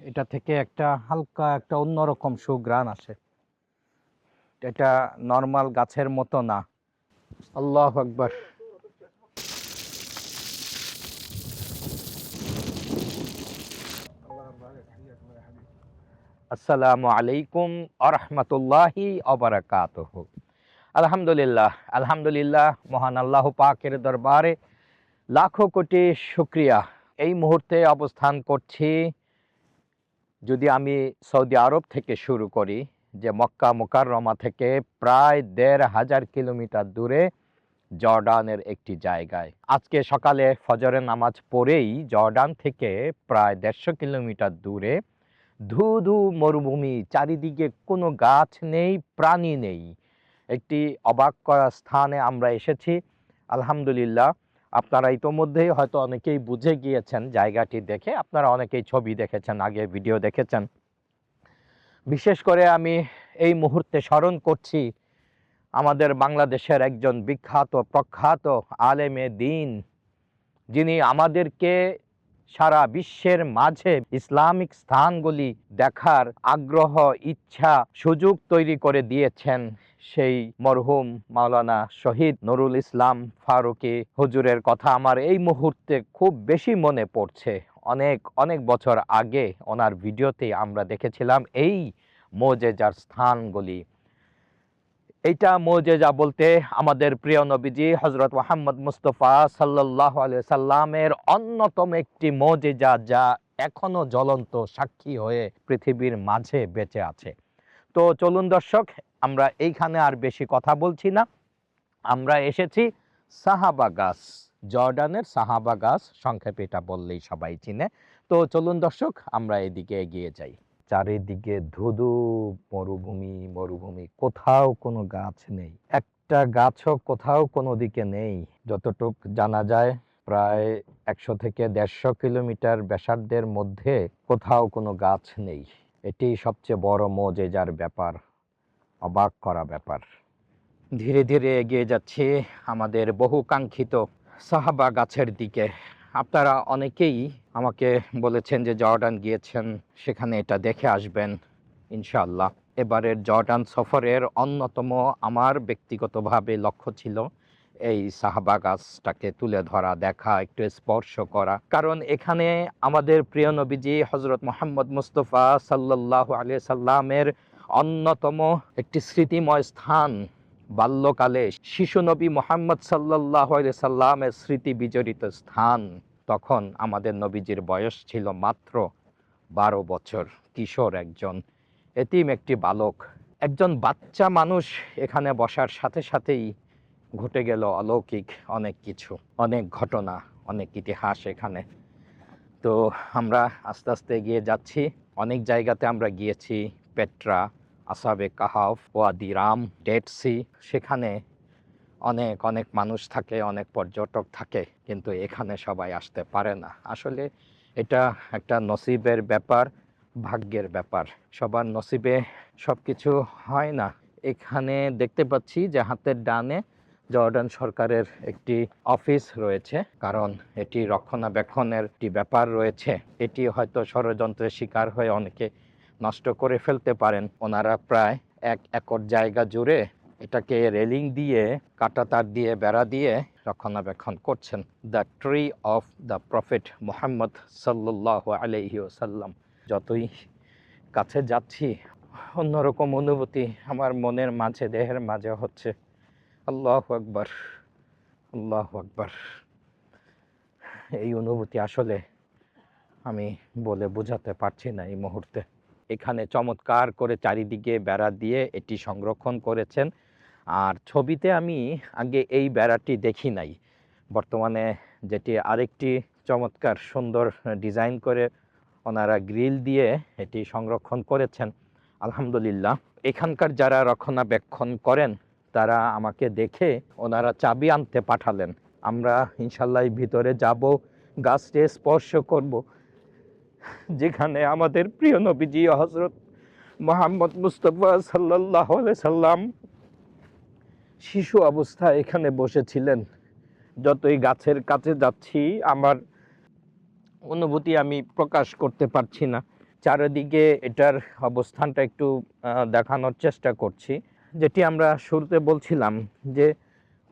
এটা থেকে একটা হালকা একটা অন্যরকম সুগ্রাণ আসে। এটা নর্মাল গাছের মতো না। আল্লাহ আকবার। আসসালামু আলাইকুম আরহামতুল্লাহি অবরাকাতহ আলহামদুলিল্লাহ আলহামদুলিল্লাহ, মহান আল্লাহ পাকের দরবারে লাখো কোটি শুক্রিয়া। এই মুহূর্তে অবস্থান করছি যদি আমি সৌদি আরব থেকে শুরু করি, যে মক্কা মুকাররমা থেকে প্রায় দেড় হাজার কিলোমিটার দূরে জর্ডানের একটি জায়গায়। আজকে সকালে ফজরের নামাজ পড়েই জর্ডান থেকে প্রায় দেড়শো কিলোমিটার দূরে ধু ধু মরুভূমি, চারিদিকে কোনো গাছ নেই, প্রাণী নেই। একটি অবাক করা স্থানে আমরা এসেছি। আলহামদুলিল্লাহ আপনারা ইতোমধ্যেই হয়তো অনেকেই বুঝে গিয়েছেন জায়গাটি দেখে। আপনারা অনেকেই ছবি দেখেছেন, আগে ভিডিও দেখেছেন। বিশেষ করে আমি এই মুহূর্তে স্মরণ করছি আমাদের বাংলাদেশের একজন বিখ্যাত, প্রখ্যাত আলেমে দিন। যিনি আমাদেরকে সারা বিশ্বের মাঝে ইসলামিক স্থানগুলি দেখার আগ্রহ, ইচ্ছা, সুযোগ তৈরি করে দিয়েছেন সেই মরহুম মাওলানা শহীদ নুরুল ইসলাম ফারুকি। হুজুরের কথা আমার এই মুহূর্তে খুব বেশি মনে পড়ছে। অনেক অনেক বছর আগে ওনার ভিডিওতে আমরা দেখেছিলাম এই মোজেজার স্থানগুলি। এইটা মোজেজা বলতে আমাদের প্রিয় নবীজি হজরত মোহাম্মদ মুস্তফা সাল্লাহ সাল্লামের অন্যতম একটি মোজেজা যা এখনও জ্বলন্ত সাক্ষী হয়ে পৃথিবীর মাঝে বেঁচে আছে। তো চলুন দর্শক, আমরা এইখানে আর বেশি কথা বলছি না। আমরা এসেছি সাহাবা গাছ, জর্ডানের সাহাবা গাছ সংক্ষেপে এটা বললেই সবাই চিনে। তো চলুন দর্শক, আমরা এদিকে এগিয়ে যাই। চারিদিকে ধুধু মরুভূমি মরুভূমি, কোথাও কোনো গাছ নেই। একটা গাছও কোথাও কোনো দিকে নেই। যতটুক জানা যায়, প্রায় একশো থেকে দেড়শো কিলোমিটার ব্যাসার্ধের মধ্যে কোথাও কোনো গাছ নেই। এটি সবচেয়ে বড় মজেজার ব্যাপার, অবাক করা ব্যাপার। ধীরে ধীরে এগিয়ে যাচ্ছি আমাদের বহু কাঙ্ক্ষিত সাহাবা গাছের দিকে। আপনারা অনেকেই আমাকে বলেছেন যে জর্ডান গিয়েছেন, সেখানে এটা দেখে আসবেন, ইনশাআল্লাহ। এবারের জর্ডান সফরের অন্যতম আমার ব্যক্তিগতভাবে লক্ষ্য ছিল এই সাহাবা গাছটাকে তুলে ধরা, দেখা, একটু স্পর্শ করা। কারণ এখানে আমাদের প্রিয় নবীজি হজরত মোহাম্মদ মুস্তফা সাল্লাহ আলিয়া সাল্লামের অন্যতম একটি স্মৃতিময় স্থান বাল্যকালে, শিশু নবী মোহাম্মদ সাল্লাহ সাল্লামের স্মৃতি বিজড়িত স্থান। তখন আমাদের নবীজির বয়স ছিল মাত্র বারো বছর। কিশোর একজন, এতিম একটি বালক। একজন বাচ্চা মানুষ এখানে বসার সাথে সাথেই ঘটে গেল অলৌকিক অনেক কিছু, অনেক ঘটনা, অনেক ইতিহাস এখানে। তো আমরা আস্তে আস্তে এগিয়ে যাচ্ছি। অনেক জায়গাতে আমরা গিয়েছি, পেট্রা, আসাবে কাহাফ ওয়াদি রাম ডেড সেখানে অনেক অনেক মানুষ থাকে, অনেক পর্যটক থাকে, কিন্তু এখানে সবাই আসতে পারে না। আসলে এটা একটা নসিবের ব্যাপার, ভাগ্যের ব্যাপার। সবার নসিবে সব কিছু হয় না। এখানে দেখতে পাচ্ছি যে হাতের ডানে জর্ডান সরকারের একটি অফিস রয়েছে, কারণ এটি রক্ষণাবেক্ষণের একটি ব্যাপার রয়েছে। এটি হয়তো ষড়যন্ত্রের শিকার হয়ে অনেকে নষ্ট করে ফেলতে পারেন। ওনারা প্রায় এক একর জায়গা জুড়ে এটাকে রেলিং দিয়ে কাটা তার দিয়ে, বেড়া দিয়ে রক্ষণাবেক্ষণ করছেন the tree of the prophet Muhammad সাল্লাহ আলহি সাল্লাম যতই কাছে যাচ্ছি, অন্যরকম অনুভূতি আমার মনের মাঝে, দেহের মাঝে হচ্ছে। আল্লাহ আকবার আল্লাহ আকবার। এই অনুভূতি আসলে আমি বলে বোঝাতে পারছি না এই মুহূর্তে। এখানে চমৎকার করে চারিদিকে বেড়া দিয়ে এটি সংরক্ষণ করেছেন। আর ছবিতে আমি আগে এই বেড়াটি দেখি নাই। বর্তমানে যেটি আরেকটি চমৎকার সুন্দর ডিজাইন করে ওনারা গ্রিল দিয়ে এটি সংরক্ষণ করেছেন। আলহামদুলিল্লাহ। এখানকার যারা রক্ষণাবেক্ষণ করেন, তারা আমাকে দেখে ওনারা চাবি আনতে পাঠালেন। আমরা ইনশাল্লাহ ভিতরে যাব, গাছটি স্পর্শ করব। যেখানে আমাদের প্রিয় নবীজি হজরত মোহাম্মদ মুস্তফা সাল্লাহ সাল্লাম শিশু অবস্থায় এখানে বসেছিলেন। যতই গাছের কাছে যাচ্ছি, আমার অনুভূতি আমি প্রকাশ করতে পারছি না। চারিদিকে এটার অবস্থানটা একটু দেখানোর চেষ্টা করছি। যেটি আমরা শুরুতে বলছিলাম যে,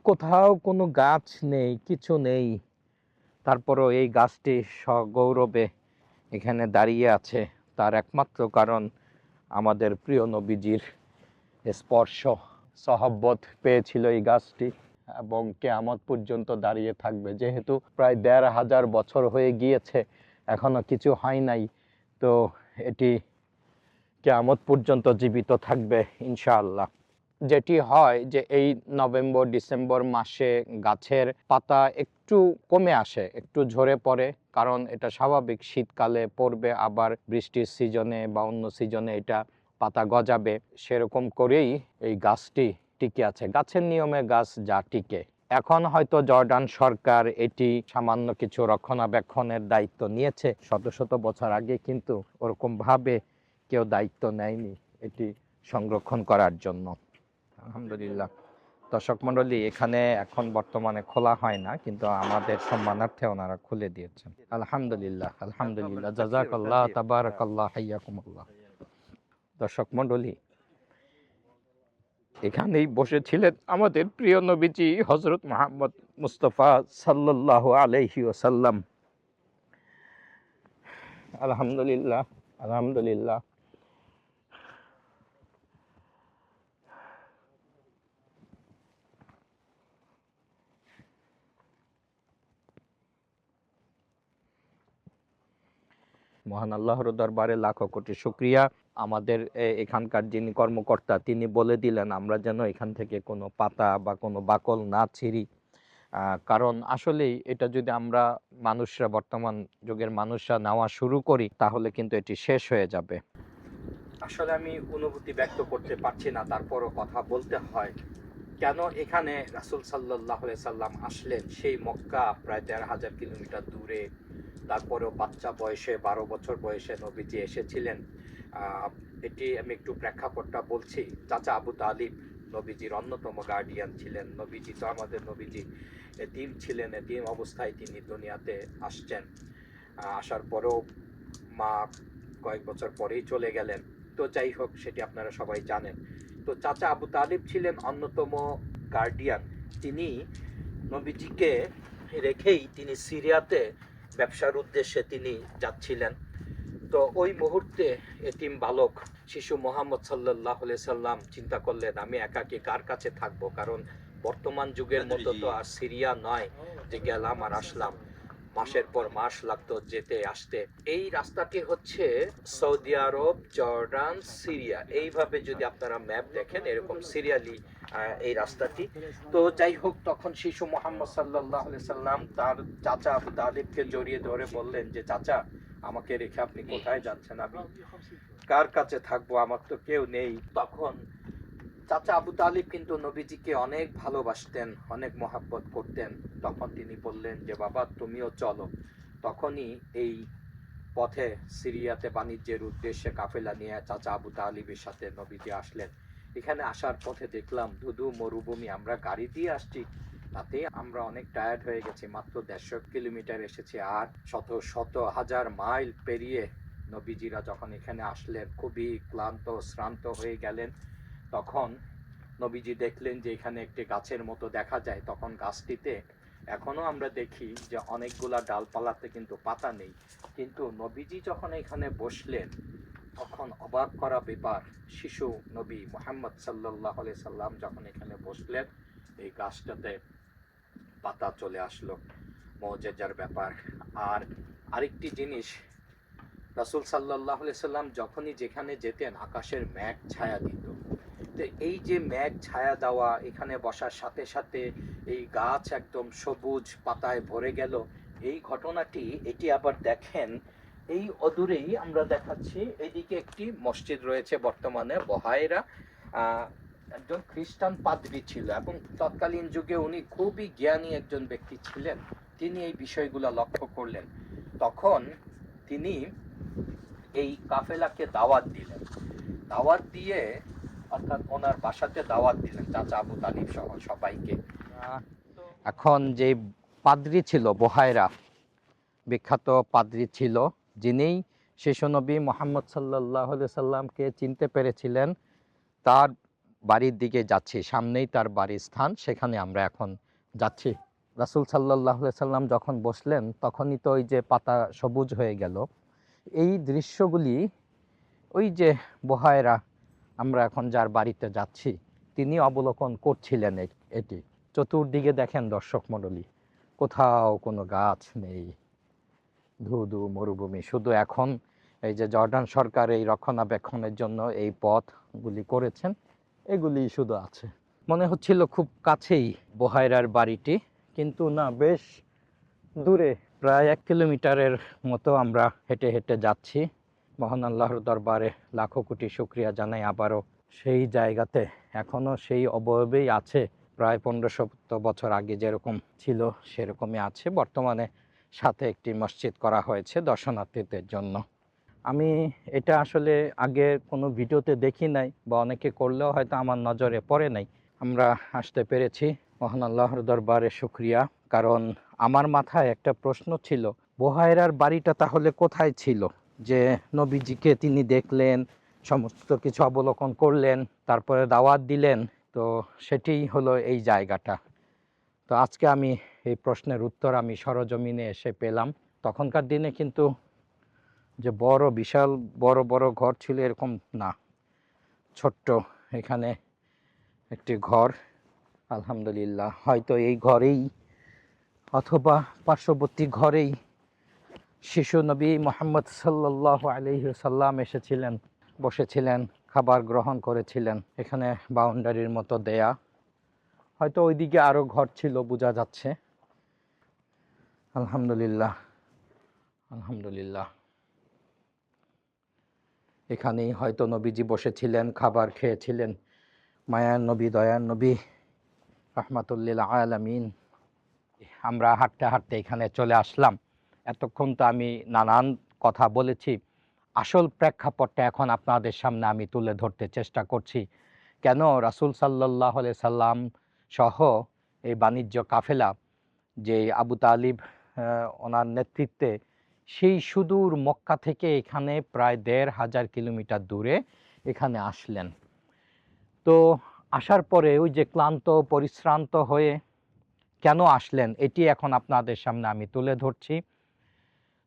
কোথাও কোনো গাছ নেই, কিছু নেই। তারপরও এই গাছটি সগৌরবে এখানে দাঁড়িয়ে আছে। তার একমাত্র কারণ আমাদের প্রিয় নবীজির স্পর্শ। সহব্বত পেয়েছিল এই গাছটি এবং কেয়ামত পর্যন্ত দাঁড়িয়ে থাকবে। যেহেতু প্রায় দেড় হাজার বছর হয়ে গিয়েছে, এখনও কিছু হয় নাই, তো এটি কেয়ামত পর্যন্ত জীবিত থাকবে ইনশাআল্লাহ। যেটি হয় যে এই নভেম্বর, ডিসেম্বর মাসে গাছের পাতা একটু কমে আসে, একটু ঝরে পড়ে, কারণ এটা স্বাভাবিক শীতকালে পড়বে, আবার বৃষ্টির সিজনে বা অন্য সিজনে এটা পাতা গজাবে, সেরকম করেই এই গাছটি টিকে আছে। গাছের নিয়মে গাছ যা টিকে। এখন হয়তো জর্ডান সরকার এটি সামান্য কিছু রক্ষণাবেক্ষণের দায়িত্ব নিয়েছে। শত শত বছর আগে কিন্তু ওরকম ভাবে কেউ দায়িত্ব নেয়নি এটি সংরক্ষণ করার জন্য। আলহামদুলিল্লাহ। দর্শক মন্ডলী এখানে এখন বর্তমানে খোলা হয় না, কিন্তু আমাদের সম্মানার্থে ওনারা খুলে দিয়েছেন। আলহামদুলিল্লাহ আলহামদুলিল্লাহ। জাজাকাল্লাহ, তাবারাকাল্লাহ, হাইয়াকুমুল্লাহ। দর্শক মন্ডলী এখানেই বসেছিলেন আমাদের প্রিয় নবীজি হজরত মোহাম্মদ মুস্তফা সাল্লাহ আলহি ওসাল্লাম আলহামদুলিল্লাহ আলহামদুলিল্লাহ। মহান আল্লাহর দরবারে লাখো কোটি শুক্রিয়া। আমাদের এখানকার যিনি কর্মকর্তা, তিনি বলে দিলেন, আমরা যেন এখান থেকে কোনো পাতা বা কোনো বাকল না ছিঁড়ি। কারণ আসলেই এটা যদি আমরা মানুষরা, বর্তমান যুগের মানুষরা নেওয়া শুরু করি, তাহলে কিন্তু এটি শেষ হয়ে যাবে। আসলে আমি অনুভূতি ব্যক্ত করতে পারছি না, তারপরও কথা বলতে হয়। কেন এখানে রাসুল সাল্লাহ সাল্লাম আসলেন? সেই মক্কা প্রায় দেড় হাজার কিলোমিটার দূরে। তারপরেও বাচ্চা বয়সে, বারো বছর বয়সে নবীজি এসেছিলেন। এটি আমি একটু প্রেক্ষাপটটা বলছি। চাচা আবু তালিব নবীজির অন্যতম গার্ডিয়ান ছিলেন। নবীজি তো আমাদের নবীজি। এতিম ছিলেন এতিম অবস্থায় তিনি দুনিয়াতে আসছেন। আসার পরেও মা কয়েক বছর পরেই চলে গেলেন। তো যাই হোক, সেটি আপনারা সবাই জানেন। তো চাচা আবু তালিব ছিলেন অন্যতম গার্ডিয়ান তিনি নবীজিকে রেখেই তিনি সিরিয়াতে ব্যবসার উদ্দেশ্যে তিনি যাচ্ছিলেন। তো ওই মুহূর্তে এতিম বালক শিশু মোহাম্মদ সাল্লাহ সাল্লাম চিন্তা করলেন আমি একাকে কার কাছে থাকব? কারণ বর্তমান যুগের মতো তো আর সিরিয়া নয় যে গেলাম আর আসলাম। মাসের পর মাস লাগতো যেতে আসতে। এই রাস্তাটি হচ্ছে সৌদি আরব জর্ডান সিরিয়া। এইভাবে যদি আপনারা ম্যাপ দেখেন এরকম সিরিয়ালি এই রাস্তাটি। তো যাই হোক তখন শিশু মোহাম্মদ সাল্লাহ সাল্লাম তার চাচা আবু তালিবকে জড়িয়ে ধরে বললেন যে চাচা আমাকে রেখে আপনি কোথায় যাচ্ছেন আমি? কার কাছে থাকব? আমার তো কেউ নেই। তখন চাচা আবু তালিব কিন্তু নবীজিকে অনেক ভালোবাসতেন, অনেক মহাব্বত করতেন। তখন তিনি বললেন যে, বাবা, তুমিও চলো। তখনই এই পথে সিরিয়াতে বাণিজ্যের উদ্দেশ্যে কাফেলা নিয়ে চাচা আবু তালিবের সাথে নবীজি আসলেন। এখানে আসার পথে দেখলাম, ধুধু মরুভূমি, আমরা গাড়ি দিয়ে আসছি। তাতে আমরা অনেক টায়ার্ড হয়ে গেছি। মাত্র দেড়শো কিলোমিটার এসেছি আর শত শত হাজার মাইল পেরিয়ে নবীজিরা যখন এখানে আসলেন, খুবই ক্লান্ত, শ্রান্ত হয়ে গেলেন। তখন নবীজি দেখলেন যে এখানে একটি গাছের মতো দেখা যায়। তখন গাছটিতে এখনও আমরা দেখি যে অনেকগুলা ডালপালাতে কিন্তু পাতা নেই। কিন্তু নবীজি যখন এখানে বসলেন, তখন অবাক করা ব্যাপার, শিশু নবী মোহাম্মদ সাল্লাহ সাল্লাম যখন এখানে বসলেন, এই গাছটাতে পাতা চলে আসলো মৌজেজার ব্যাপার। আর আরেকটি জিনিস, রাসুল সাল্লাহ সাল্লাম যখনই যেখানে যেতেন, আকাশের মেঘ ছায়া দিত। তো এই যে মেঘ ছায়া দেওয়া, এখানে বসার সাথে সাথে এই গাছ একদম সবুজ পাতায় ভরে গেল, এই ঘটনাটি এটি আবার দেখেন, এই অদূরেই আমরা দেখাচ্ছি, এদিকে একটি মসজিদ রয়েছে বর্তমানে বহায়রা। একজন খ্রিস্টান পাদ্রী ছিল এবং তৎকালীন যুগে উনি খুবই জ্ঞানী একজন ব্যক্তি ছিলেন। তিনি এই বিষয়গুলো লক্ষ্য করলেন। তখন তিনি এই কাফেলাকে দাওয়াত দিলেন। দাওয়াত দিয়ে অর্থাৎ ওনার বাসাতে দাওয়াত দিলেন চাচা আবু তালিব সহ সবাইকে। এখন যে পাদ্রি ছিল, বহায়রা, বিখ্যাত পাদ্রি ছিল, যিনি শিশু নবী মোহাম্মদ সাল্লাহ সাল্লামকে চিনতে পেরেছিলেন, তার বাড়ির দিকে যাচ্ছি, সামনেই তার বাড়ির স্থান, সেখানে আমরা এখন যাচ্ছি। রাসুল সাল্লাহ সাল্লাম যখন বসলেন, তখনই তো ওই যে পাতা সবুজ হয়ে গেল। এই দৃশ্যগুলি, ওই যে বহায়রা, আমরা এখন যার বাড়িতে যাচ্ছি, তিনি অবলোকন করছিলেন এটি। চতুর্দিকে দেখেন দর্শক মণ্ডলী, কোথাও কোনো গাছ নেই। ধুধু মরুভূমি, শুধু এখন এই যে জর্ডান সরকার এই রক্ষণাবেক্ষণের জন্য এই পথগুলি করেছেন। এগুলি শুধু আছে। মনে হচ্ছিল খুব কাছেই বহায়রার বাড়িটি, কিন্তু না, বেশ দূরে, প্রায় এক কিলোমিটারের মতো আমরা হেঁটে হেঁটে যাচ্ছি। মহান আল্লাহর দরবারে লাখো কোটি শুক্রিয়া জানাই আবারও সেই জায়গাতে। এখনও সেই অবয়বেই আছে, প্রায় পনেরোশো বছর আগে যেরকম ছিল, সেরকমই আছে। বর্তমানে সাথে একটি মসজিদ করা হয়েছে দর্শনার্থীদের জন্য। আমি এটা আসলে আগে কোনো ভিডিওতে দেখি নাই বা অনেকে করলেও হয়তো আমার নজরে পড়ে নাই। আমরা আসতে পেরেছি। মহান আল্লাহর দরবারে শুক্রিয়া। কারণ আমার মাথায় একটা প্রশ্ন ছিল বোহায়রার বাড়িটা তাহলে কোথায় ছিল? যে নবীজিকে তিনি দেখলেন, সমস্ত কিছু অবলোকন করলেন, তারপরে দাওয়াত দিলেন, তো সেটিই হলো এই জায়গাটা। তো আজকে আমি এই প্রশ্নের উত্তর আমি সরজমিনে এসে পেলাম। তখনকার দিনে কিন্তু যে বড় বিশাল, বড় বড় ঘর ছিল এরকম না। ছোট্ট এখানে একটি ঘর, আলহামদুলিল্লাহ। হয়তো এই ঘরেই অথবা পার্শ্ববর্তী ঘরেই শিশু নবী মোহাম্মদ সাল্লাহ আলহি সাল্লাম এসেছিলেন, বসেছিলেন, খাবার গ্রহণ করেছিলেন। এখানে বাউন্ডারির মতো দেয়া। হয়তো ওইদিকে আরও ঘর ছিল, বোঝা যাচ্ছে। আলহামদুলিল্লাহ আলহামদুলিল্লাহ। এখানেই হয়তো নবীজি বসেছিলেন, খাবার খেয়েছিলেন। মায়ার নবী দয়ার নবী, রহমাতুল্লিল আলামিন। আমরা হাঁটতে হাঁটতে এখানে চলে আসলাম। এতক্ষণ তো আমি নানান কথা বলেছি। আসল প্রেক্ষাপটটা এখন আপনাদের সামনে আমি তুলে ধরতে চেষ্টা করছি। কেন রাসূল সাল্লাহ সাল্লাম সহ এই বাণিজ্য কাফেলা, যে আবু তালিব ওনার নেতৃত্বে সেই সুদূর মক্কা থেকে এখানে প্রায় দেড় হাজার কিলোমিটার দূরে এখানে আসলেন। তো আসার পরে ওই যে ক্লান্ত, পরিশ্রান্ত হয়ে কেন আসলেন, এটি এখন আপনাদের সামনে আমি তুলে ধরছি।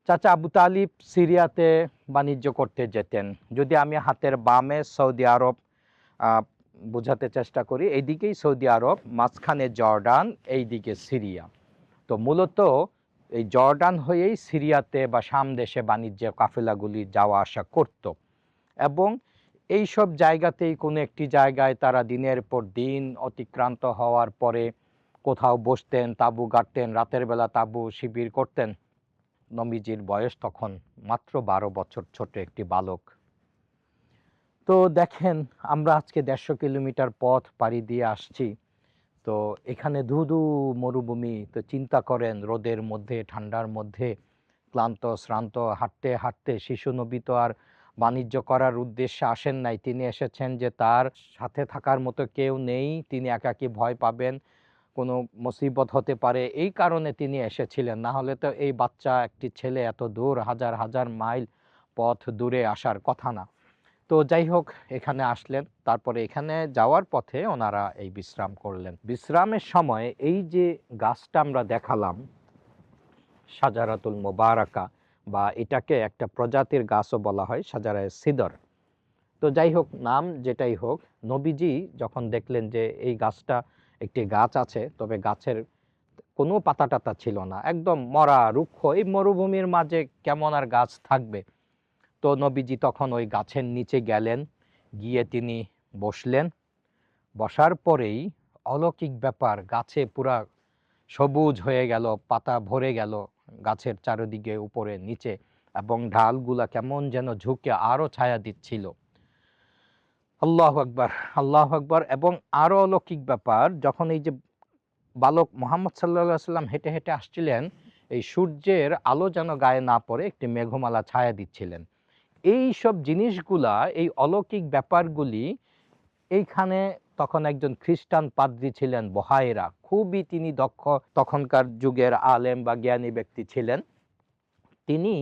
চাচা আবু তালিব সিরিয়াতে বাণিজ্য করতে যেতেন। যদি আমি হাতের বামে সৌদি আরব বোঝাতে চেষ্টা করি, এইদিকেই সৌদি আরব, মাঝখানে জর্ডান, এইদিকে সিরিয়া। তো মূলত এই জর্ডান হয়েই সিরিয়াতে বা শাম দেশে বাণিজ্য কাফেলাগুলি যাওয়া আসা করত। এবং এই সব জায়গাতেই কোনো একটি জায়গায় তারা দিনের পর দিন অতিক্রান্ত হওয়ার পরে কোথাও বসতেন, তাঁবু গাড়তেন রাতের বেলা তাঁবু শিবির করতেন। নবীজির বয়স তখন মাত্র বারো বছর ছোট একটি বালক। তো দেখেন, আমরা আজকে দেড়শো কিলোমিটার পথ পাড়ি দিয়ে আসছি। তো এখানে ধুধু মরুভূমি, তো চিন্তা করেন রোদের মধ্যে, ঠান্ডার মধ্যে, ক্লান্ত, শ্রান্ত, হাঁটতে হাঁটতে শিশু নবী তো আর বাণিজ্য করার উদ্দেশ্যে আসেন নাই। তিনি এসেছেন যে তার সাথে থাকার মতো কেউ নেই, তিনি একাকী ভয় পাবেন, কোনো মুসিবত হতে পারে, এই কারণে তিনি এসেছিলেন। না হলে তো এই বাচ্চা, একটি ছেলে এত দূর, হাজার হাজার মাইল পথ দূরে আসার কথা না। তো যাই হোক, এখানে আসলেন। তারপরে এখানে যাওয়ার পথে ওনারা এই বিশ্রাম করলেন। বিশ্রামের সময় এই যে গাছটা আমরা দেখালাম, সাজারাতুল মোবারাকা, বা এটাকে একটা প্রজাতির গাছও বলা হয়, সাজারায় সিদর। তো যাই হোক, নাম যেটাই হোক, নবীজি যখন দেখলেন যে এই গাছটা একটি গাছ আছে, তবে গাছের কোনো পাতা টাতা ছিল না। একদম মরা রুক্ষ, এই মরুভূমির মাঝে কেমন আর গাছ থাকবে? তো নবীজি তখন ওই গাছের নিচে গেলেন, গিয়ে তিনি বসলেন। বসার পরেই অলৌকিক ব্যাপার, গাছে পুরা সবুজ হয়ে গেল, পাতা ভরে গেল গাছের চারিদিকে উপরে, নিচে এবং ঢালগুলা কেমন যেন ঝুঁকে আরও ছায়া দিচ্ছিল। আল্লাহ আকবার আল্লাহ আকবার এবং আরও অলৌকিক ব্যাপার, যখন এই যে বালক মোহাম্মদ সাল্লা সাল্লাম হেঁটে হেঁটে আসছিলেন, এই সূর্যের আলো যেন গায়ে না পড়ে, একটি মেঘমালা ছায়া দিচ্ছিলেন। এই সব জিনিসগুলা, এই অলৌকিক ব্যাপারগুলি, এইখানে তখন একজন খ্রিস্টান পাদ্রী ছিলেন বহায়েরা। খুবই তিনি দক্ষ তখনকার যুগের আলেম বা জ্ঞানী ব্যক্তি ছিলেন। তিনি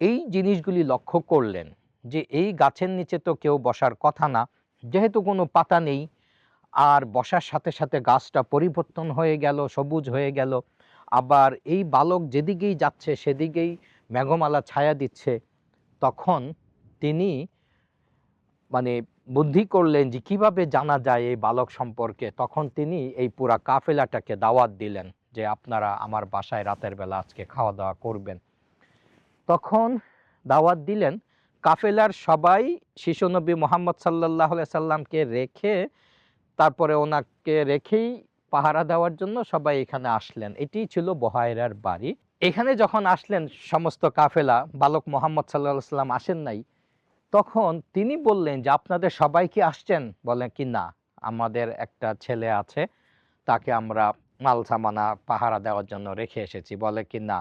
এই জিনিসগুলি লক্ষ্য করলেন যে এই গাছের নিচে তো কেউ বসার কথা না, যেহেতু কোনো পাতা নেই, আর বসার সাথে সাথে গাছটা পরিবর্তন হয়ে গেল, সবুজ হয়ে গেল। আবার এই বালক যেদিকেই যাচ্ছে, সেদিকেই মেঘমালা ছায়া দিচ্ছে। তখন তিনি মানে বুদ্ধি করলেন যে কীভাবে জানা যায় এই বালক সম্পর্কে। তখন তিনি এই পুরা কাফেলাটাকে দাওয়াত দিলেন যে আপনারা আমার বাসায় রাতের বেলা আজকে খাওয়া দাওয়া করবেন। তখন দাওয়াত দিলেন, কাফেলার সবাই শিশুনবী মোহাম্মদ সাল্লাহ সাল্লামকে রেখে তারপরে ওনাকে রেখেই পাহারা দেওয়ার জন্য সবাই এখানে আসলেন। এটি ছিল বহায়রার বাড়ি। এখানে যখন আসলেন সমস্ত কাফেলা, বালক মোহাম্মদ সাল্লাহ সাল্লাম আসেন নাই, তখন তিনি বললেন যে, আপনাদের সবাই কি আসছেন? বলেন কি, না, আমাদের একটা ছেলে আছে, তাকে আমরা মাল সামানা পাহারা দেওয়ার জন্য রেখে এসেছি। বলে কি, না,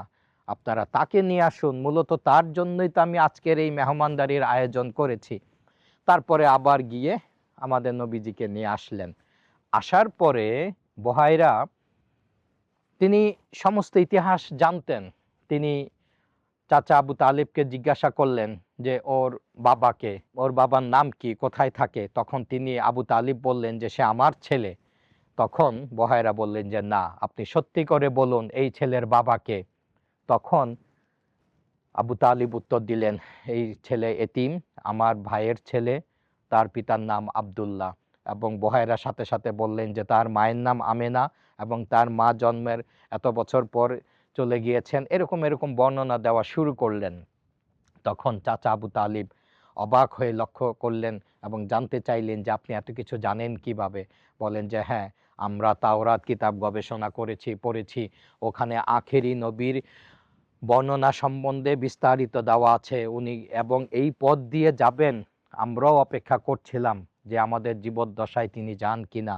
আপনারা তাকে নিয়ে আসুন, মূলত তার জন্যই তো আমি আজকের এই মেহমানদারির আয়োজন করেছি। তারপরে আবার গিয়ে আমাদের নবীজিকে নিয়ে আসলেন। আসার পরে বহাইরা তিনি সমস্ত ইতিহাস জানতেন। তিনি চাচা আবু তালিবকে জিজ্ঞাসা করলেন যে, ওর বাবাকে, ওর বাবার নাম কি, কোথায় থাকে? তখন তিনি আবু তালিব বললেন যে, সে আমার ছেলে। তখন বহায়রা বললেন যে, না, আপনি সত্যি করে বলুন এই ছেলের বাবাকে। তখন আবু তালিব উত্তর দিলেন, এই ছেলে এতিম, আমার ভাইয়ের ছেলে, তার পিতার নাম আবদুল্লাহ। এবং বহায়রা সাথে সাথে বললেন যে, তার মায়ের নাম আমেনা এবং তার মা জন্মের এত বছর পর চলে গিয়েছেন, এরকম এরকম বর্ণনা দেওয়া শুরু করলেন। তখন চাচা আবু তালিব অবাক হয়ে লক্ষ্য করলেন এবং জানতে চাইলেন যে আপনি এত কিছু জানেন কীভাবে? বলেন যে হ্যাঁ আমরা তাওরাত কিতাব গবেষণা করেছি, পড়েছি। ওখানে আখেরি নবীর বর্ণনা সম্বন্ধে বিস্তারিত দেওয়া আছে। উনি এবং এই পথ দিয়ে যাবেন, আমরাও অপেক্ষা করছিলাম যে আমাদের জীবদ্দশায় তিনি যান কিনা।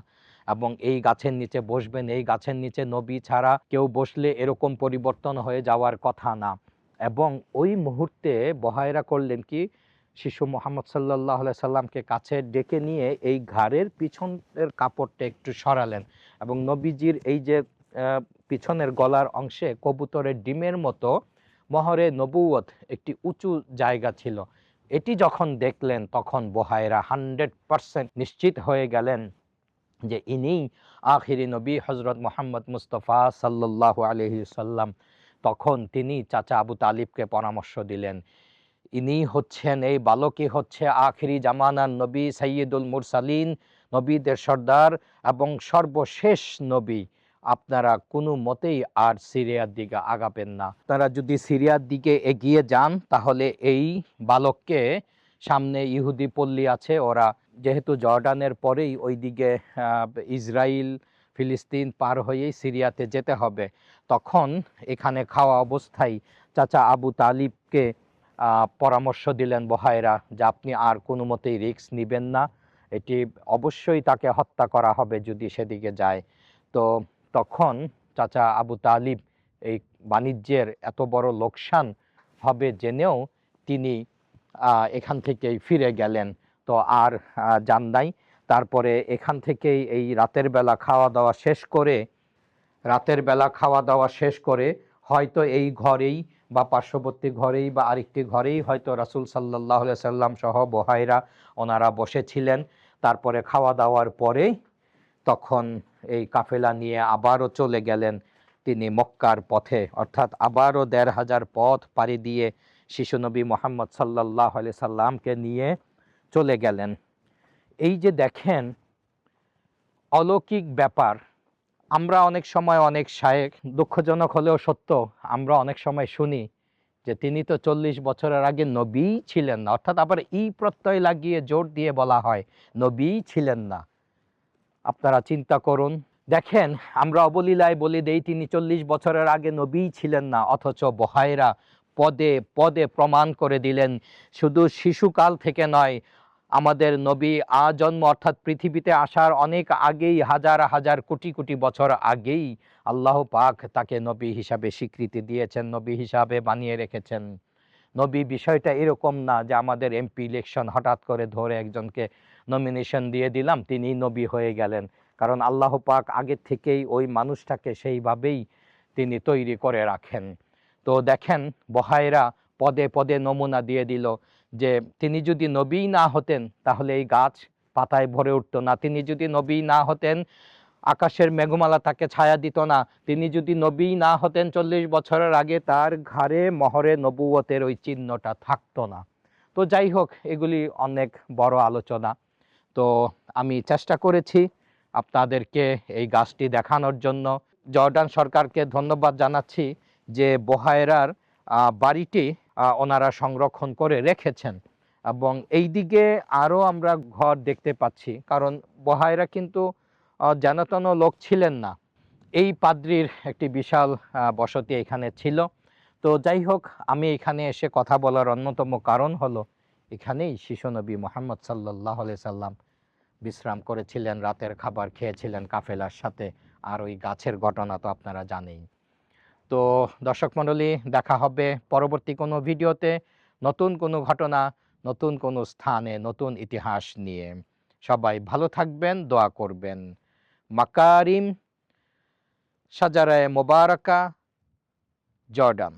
এবং এই গাছের নিচে বসবেন, এই গাছের নিচে নবী ছাড়া কেউ বসলে এরকম পরিবর্তন হয়ে যাওয়ার কথা না। এবং ওই মুহূর্তে বহায়রা করলেন কি, শিশু মোহাম্মদ সাল্লাহ সাল্লামকে কাছে ডেকে নিয়ে এই ঘাড়ের পিছনের কাপড়টা একটু সরালেন এবং নবীজির এই যে পিছনের গলার অংশে কবুতরের ডিমের মতো মহরে নবুয়ত একটি উঁচু জায়গা ছিল। এটি যখন দেখলেন তখন বহায়রা হান্ড্রেড পারসেন্ট নিশ্চিত হয়ে গেলেন যে ইনি আখিরি নবী হজরত মোহাম্মদ মুস্তফা সাল্লাহ আলহি সাল্লাম, তখন তিনি চাচা আবু তালিবকে পরামর্শ দিলেন, ইনি হচ্ছেন, এই বালকই হচ্ছে আখিরি জামানার নবী সৈয়দুল মুরসালিন, নবীদের সর্দার এবং সর্বশেষ নবী। আপনারা কোনো মতেই আর সিরিয়ার দিকে আগাবেন না। তারা যদি সিরিয়ার দিকে এগিয়ে যান, তাহলে এই বালককে সামনে ইহুদি পল্লী আছে, ওরা যেহেতু জর্ডানের পরেই ওইদিকে ইসরায়েল ফিলিস্তিন পার হয়েই সিরিয়াতে যেতে হবে, তখন এখানে খাওয়া অবস্থায় চাচা আবু তালিবকে পরামর্শ দিলেন বহায়রা যে আপনি আর কোনো মতেই রিস্ক নেবেন না, এটি অবশ্যই তাকে হত্যা করা হবে যদি সেদিকে যায়। তো তখন চাচা আবু তালিব এই বাণিজ্যের এত বড় লোকসান হবে জেনেও তিনি এখান থেকেই ফিরে গেলেন। তো আর যান নাই। তারপরে এখান থেকেই এই রাতের বেলা খাওয়া দাওয়া শেষ করে, রাতের বেলা খাওয়া দাওয়া শেষ করে হয়তো এই ঘরেই বা পার্শ্ববর্তী ঘরেই বা আরেকটি ঘরেই হয়তো রাসুল সাল্লাহ সাল্লাম সহ বহাইরা ওনারা বসেছিলেন। তারপরে খাওয়া দাওয়ার পরেই তখন এই কাফেলা নিয়ে আবারও চলে গেলেন তিনি মক্কার পথে। অর্থাৎ আবারও দেড় হাজার পথ পাড়ি দিয়ে শিশুনবী মোহাম্মদ সাল্লাহ সাল্লামকে নিয়ে চলে গেলেন। এই যে দেখেন, অলৌকিক ব্যাপার। আমরা অনেক সময় অনেক শায়েক দুঃখজনক হলেও সত্য, আমরা অনেক সময় শুনি যে তিনি তো চল্লিশ বছরের আগে নবী ছিলেন না। অর্থাৎ আবার ই প্রত্যয় লাগিয়ে জোর দিয়ে বলা হয়, নবী ছিলেন না। আপনারা চিন্তা করুন। দেখেন, আমরা অবলীলায় বলি দেই তিনি চল্লিশ বছরের আগে নবী ছিলেন না, অথচ বহায়রা পদে পদে প্রমাণ করে দিলেন। শুধু শিশুকাল থেকে নয় আমাদের নবী আজন্ম অর্থাৎ পৃথিবীতে আসার অনেক আগেই, হাজার হাজার কোটি কোটি বছর আগেই আল্লাহ পাক তাকে নবী হিসাবে স্বীকৃতি দিয়েছেন, নবী হিসাবে বানিয়ে রেখেছেন। নবী বিষয়টা এরকম না যে আমাদের এমপি ইলেকশন হঠাৎ করে ধরে একজনকে নমিনেশন দিয়ে দিলাম, তিনি নবী হয়ে গেলেন। কারণ আল্লাহ পাক আগে থেকেই ওই মানুষটাকে সেইভাবেই তিনি তৈরি করে রাখেন। তো দেখেন, বহায়রা পদে পদে নমুনা দিয়ে দিল। যে তিনি যদি নবী না হতেন, তাহলে এই গাছ পাতায় ভরে উঠতো না। তিনি যদি নবী না হতেন, আকাশের মেঘমালা তাকে ছায়া দিত না। তিনি যদি নবী না হতেন, চল্লিশ বছরের আগে তার ঘাড়ে মহরে নবুয়তের ওই চিহ্নটা থাকতো না। তো যাই হোক, এগুলি অনেক বড় আলোচনা। তো আমি চেষ্টা করেছি আপনাদেরকে এই গাছটি দেখানোর জন্য। জর্ডান সরকারকে ধন্যবাদ জানাচ্ছি যে বোহায়রার বাড়িটি ওনারা সংরক্ষণ করে রেখেছেন। এবং এই দিকে আরও আমরা ঘর দেখতে পাচ্ছি। কারণ বহায়রা কিন্তু আহ, যেন তেন লোক ছিলেন না। এই পাদ্রির একটি বিশাল বসতি এখানে ছিল। তো যাই হোক আমি এখানে এসে কথা বলার অন্যতম কারণ হলো এখানেই শিশুনবী মোহাম্মদ সাল্লাহ সাল্লাম বিশ্রাম করেছিলেন রাতের খাবার খেয়েছিলেন কাফেলার সাথে। আর ওই গাছের ঘটনা তো আপনারা জানেই তো দর্শক মণ্ডলী, দেখা হবে পরবর্তী কোনো ভিডিওতে। নতুন কোনো ঘটনা, নতুন কোনো স্থানে, নতুন ইতিহাস নিয়ে। সবাই ভালো থাকবেন, দোয়া করবেন। মাকারিম সাজারায় মোবারকা, জর্ডান।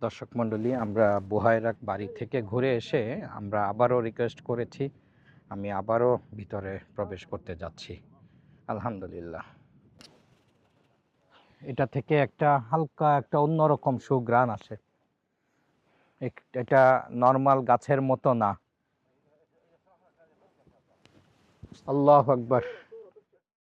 দর্শক মণ্ডলী, আমরা বুহাইরাক বাড়ি থেকে ঘুরে এসে আমরা আবারও রিকোয়েস্ট করেছি। আমি আবারও ভিতরে প্রবেশ করতে যাচ্ছি। আলহামদুলিল্লাহ। এটা থেকে একটা হালকা একটা অন্যরকম সুগ্রাণ আসে। এটা নর্মাল গাছের মতো না। আল্লাহ আকবার।